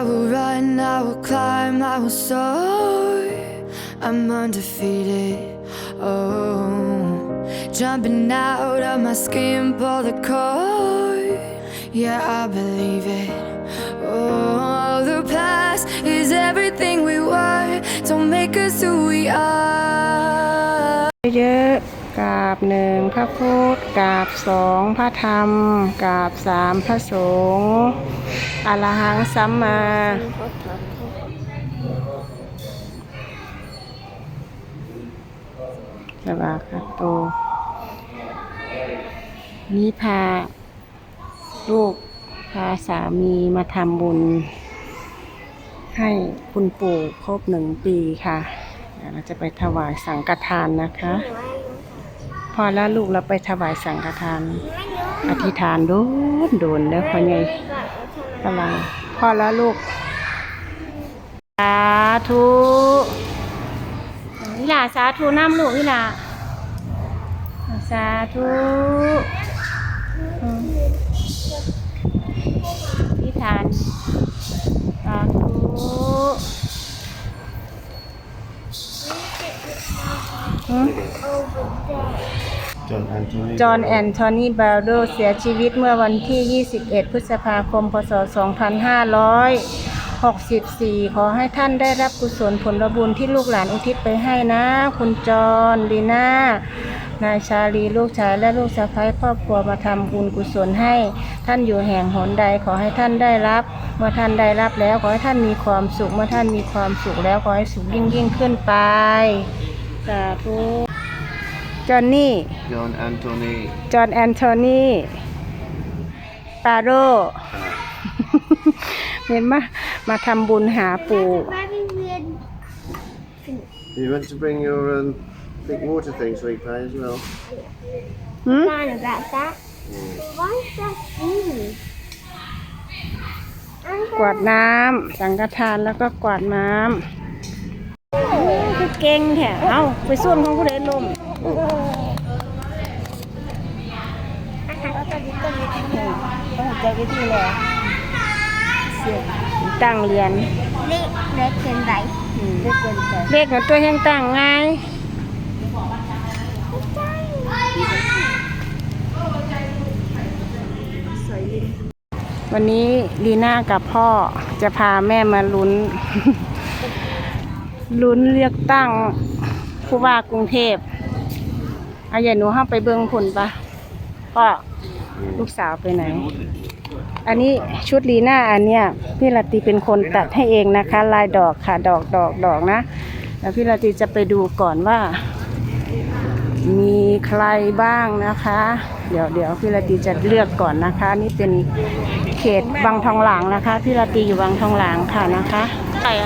I will run, I will climb, I will soar. I'm undefeated. Oh, jumping out of my skin, pull the cord. Yeah, I believe it. Oh, the past is everything we were. Don't make us who we are. Yeah. กราบหนึ่งพระพุทธกราบสองพระธรรมกราบสามพระสงฆ์อรหังสัมมาสวากาโตนี่พาลูกพาสามีมาทำบุญ ให้คุณปู่ครบหนึ่งปีค่ะเราจะไปถวายสังฆทานนะคะ พอแล้วลูกเราไปถวายสังฆทาน อธิษฐานโดนโดนแล้วพอไงกำลังพอแล้วลูกสาธุวิลาสาธุน้ำลูกวิลาสาธุอืมอธิษฐาน สาธุหืม Tony จอห์นแอนโทนีบาโดเสียชีวิตเมื่อวันที่ 21 พฤษภาคม พศ 2564 ขอให้ท่านได้รับกุศลผลบุญที่ลูกหลานอุทิศไปให้นะ คุณจอห์นลีน่านายชาลีลูกชายและลูกสะใภ้ครอบครัวมาทำบุญกุศลให้ ท่านอยู่แห่งหนใดขอให้ท่านได้รับ เมื่อท่านได้รับแล้วขอให้ท่านมีความสุข เมื่อท่านมีความสุขแล้วขอให้สุขยิ่งยิ่งขึ้นไปสาธุ จอห์นนี่ John Anthony จอห์นแอนโทนีปาโรเห็นมามาทำบุญหาปู่ You want to bring your um, big water thing, sweet pie, as well? หืม Fine about that. Why is that green? กวาดน้ำสังฆทานแล้วก็กวาดน้ำคือเก่งแท้เอาไปส่วนของผู้ใดลม ต้องใจวิธีแล้วตั้งเรียน Lit, lit and right. เด็กกับตัวแห่งตั้งไงวันนี้ลีน่ากับพ่อจะพาแม่มาลุ้น ลุ้นเลือกตั้งผู้ว่ากรุงเทพเอาอย่าหนูห้าไปเบิ้งผลปะพ่อลูกสาวไปไหน อันนี้ชุดลีน่าอันเนี้ยพี่ลาตีเป็นคนตัดให้เองนะคะ ลายดอกค่ะดอกดอกดอกนะ แล้วพี่ลาตีจะไปดูก่อนว่า มีใครบ้างนะคะ เดี๋ยวเดี๋ยวพี่ลาตีจะเลือกก่อนนะคะ นี่เป็นเขตบางทองหลางนะคะพี่ลาตีอยู่บางทองหลางค่ะนะคะ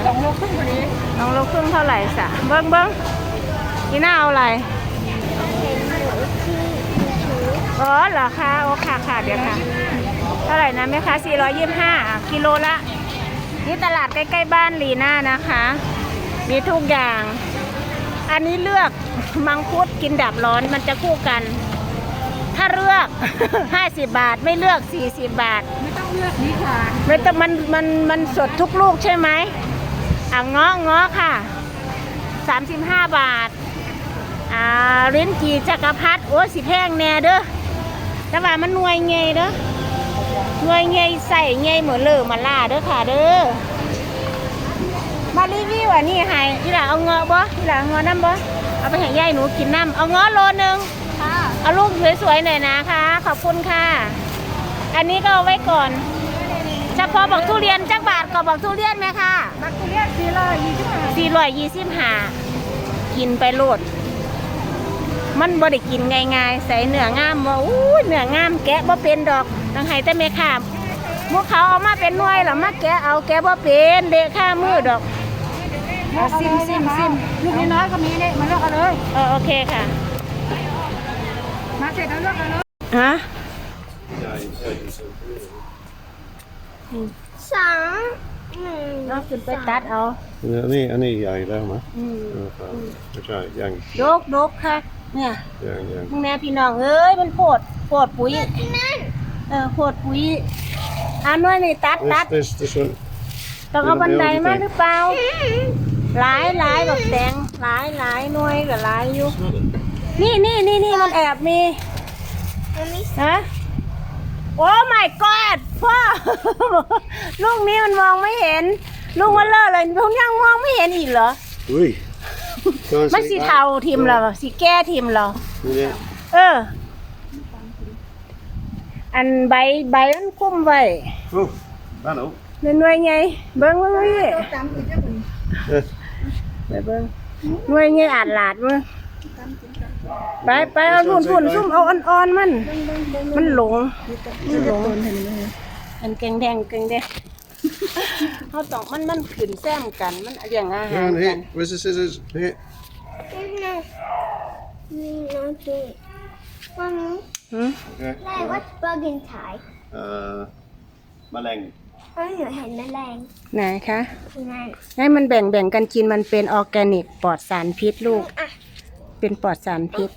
สองโลครึ่งพอดีสองโลครึ่งเท่าไหร่สะเบิ้งเบิ้งลีน่าเอาอะไร อ๋อเหรอคะโอ้ค่ะค่ะเดี๋ยวค่ะ เท่าไหร่นะแม่ค้า425กิโลละนี่ตลาดใกล้ๆบ้านลีน่านะคะ มีทุกอย่าง อันนี้เลือกมังคุดกินดับร้อนมันจะคู่กัน ถ้าเลือก 50 บาทไม่เลือก 40 บาท ไม่ต้องเลือกนี่ค่ะไม่ต้องมันมันมันสดทุกลูกใช่ไหมอะเงาะเงาะค่ะ 35 บาทอ่าลิ้นจี่จักรพรรดิโอ้สิแพงแน่เด้อ แต่ว่ามันหน่วยไงเด้อเงยเงยใส่เงยเหมือนเลอมาล่าเด้อค่ะเด้อมารีวิวอันนี้ให้ที่หล่ะเอาเงาะบ่ที่หล่ะเอาเงาะน้ำบ่เอาไปให้ยายหนูกินน้ำเอาเงาะโลนึงค่ะเอาลูกสวยๆหน่อยนะคะ ขอบคุณค่ะ อันนี้ก็เอาไว้ก่อนเฉพาะบอกทุเรียนจักบาทก็บอกทุเรียนไหมคะบักทุเรียนสี่ร้อยยี่สิบห้าสี่ร้อยยี่สิบห้ากินไปโลด มันบ่ได้กินง่ายๆ ใส่เนื้องามบ่อู้ยเนื้องามแกะบ่เป็นดอกตังไห้แต่แม่ค้าพวกเขาเอามาเป็นหน่วยหรอมาแกะเอาแกะบ่เป็นเดะข้ามือดอกเอาซิมซิมซิมลูกน้อยก็มีเนี่ยมาเลือกเอาเลยเออโอเคค่ะ มาเสร็จแล้วเลือกเอาเลยฮะสองหนึ่งเราขึ้นไปตัดเอา Any, any young, don't I? อืม That's right, young, โดกโดกค่ะ เนี่ย young, young. มึงแน่พี่น้องเอ้ยมันโพดโพดปุ๋ยเออโพดปุ๋ยอ่าน้อยนี่ตัดตัด This, this, this one. ต้องเอาบันไดมาหรือเปล่าหลายหลายแบบแตงหลายหลายหน่วยกับหลายอยู่ นี่นี่นี่นี่มันแอบมีมันมีฮะโอ้ my god พ่อลูกนี้มันมองไม่เห็น ลูกว่าเลอะเลยพวกยังมองไม่เห็นอีกเหรอ Ui. Go and มัน see สี that. เทาทิมเหรอสีแก้ทิมเหรอ Yeah. เออ อันใบใบมันคุ้มไว้ Oh, that up. หน่วยไงเบิ้งเบิ้งพี่ Yes. ไปเบิ้งหน่วยไงอาดหลาดมั้งไปไปเอาพุ่นพุ่นซุ่มเอาอ่อนๆมัน มันหลงมันหลงอันเก่งแดงเก่งแดง เขาต้องมันมันขึ้นแซมกันมันอย่างอาหาร Down กัน here. Where's the scissors? Here. มีน้องจีว่ามีหืม Okay. แม่ว่าปลากินถ่าย Uh, Maleng. เพราะหนูเห็นแมลงไหนคะนั่นให้มันแบ่งแบ่งกันกินมันเป็นออร์แกนิกปลอดสารพิษลูก เป็นปลอดสารพิษ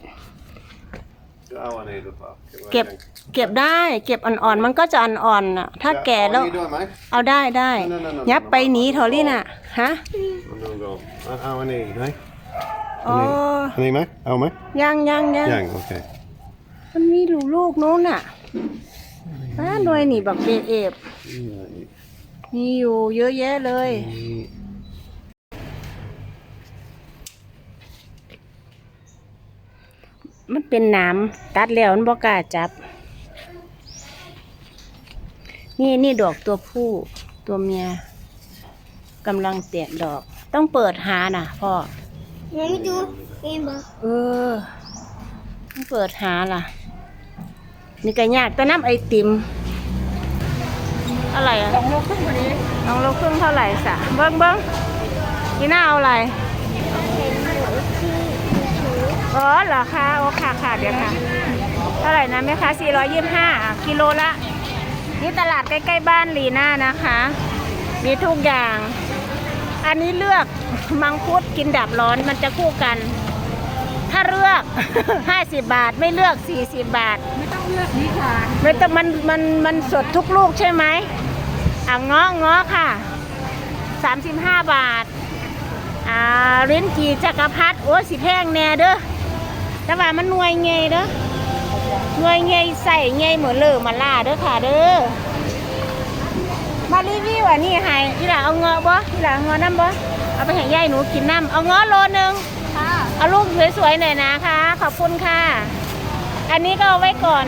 Oh, I need a buck. เก็บเก็บได้ เก็บอ่อนๆมันก็จะอ่อนๆน่ะ ถ้าแก่แล้ว What are you doing, mate? เอาได้ได้ No, no, no, no, ยับ no, ไป no. หนีเถอะลี่น่ะฮะ I'm gonna go. Uh, how many, eh? อ๋อ How many, mate? How many? ยังยังยัง Yang, okay. มันมีลูกลูกนู้นน่ะอ้าหน่วยนี่บักเบเอฟมีอยู่เยอะแยะเลย มันเป็นหนามตัดแล้วมันบ่กล้าจับ นี่นี่ดอกตัวผู้ตัวเมียกำลังแตกดอก ต้องเปิดหาน่ะพ่อหนูไม่ดูมีบ่เออต้องเปิดหาล่ะ นี่ก็ยากแต่น้ำไอติมอะไรอะสองโลครึ่งพอดีสองโลครึ่งเท่าไหร่สะเบิ้งเบิ้งนี่น่าเอาอะไรเห็นหนูที่ถื ออ๋อเหรอคะโอ้ค่ะค่ะเดี๋ยวค่ะเท่าไหร่นะแม่ค้า425กิโลละนี่ตลาดใกล้ๆบ้านลีน่านะคะ มีทุกอย่าง อันนี้เลือกมังคุดกินดับร้อนมันจะคู่กัน ถ้าเลือก 50 บาทไม่เลือก 40 บาท ไม่ต้องเลือกนี่ค่ะไม่ต้องมันมันมันสดทุกลูกใช่ไหมอะเงาะเงาะค่ะ 35 บาทอ่าลิ้นจี่จักรพรรดิโอ้สิแพงแน่เด้อ แต่ว่ามันหน่วยไงเด้อหน่วยไงใส่ไงเหมือนเลอมาล่าเด้อค่ะเด้อมารีวิวอันนี้ให้ที่หลังเอาเงาะบ่ที่หลังเอาเงาะน้ำบ่เอาไปให้ยายหนูกินน้ำเอาเงาะโลนึงค่ะเอาลูกสวยๆหน่อยนะคะ ขอบคุณค่ะ อันนี้ก็เอาไว้ก่อน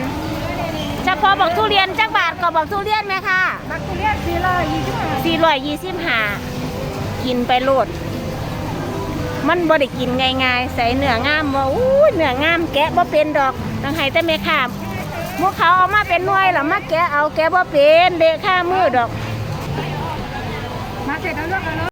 เฉพาะบอกทุเรียนจักบาทก็บอกทุเรียนไหมคะบักทุเรียนสี่ร้อยยี่สิบห้าสี่ร้อยยี่สิบห้ากินไปโลด มันบ่ได้กินง่ายๆ ใส่เนื้องามว่าอู้เนื้องามแกะบ่เป็นดอกต้องให้แต่แม่ค้าพวกเขาเอามาเป็นหน่วยหรอมาแกะเอาแกะบ่เป็นเดะค่ามือดอก มาเสร็จแล้วเลือกเอาเลย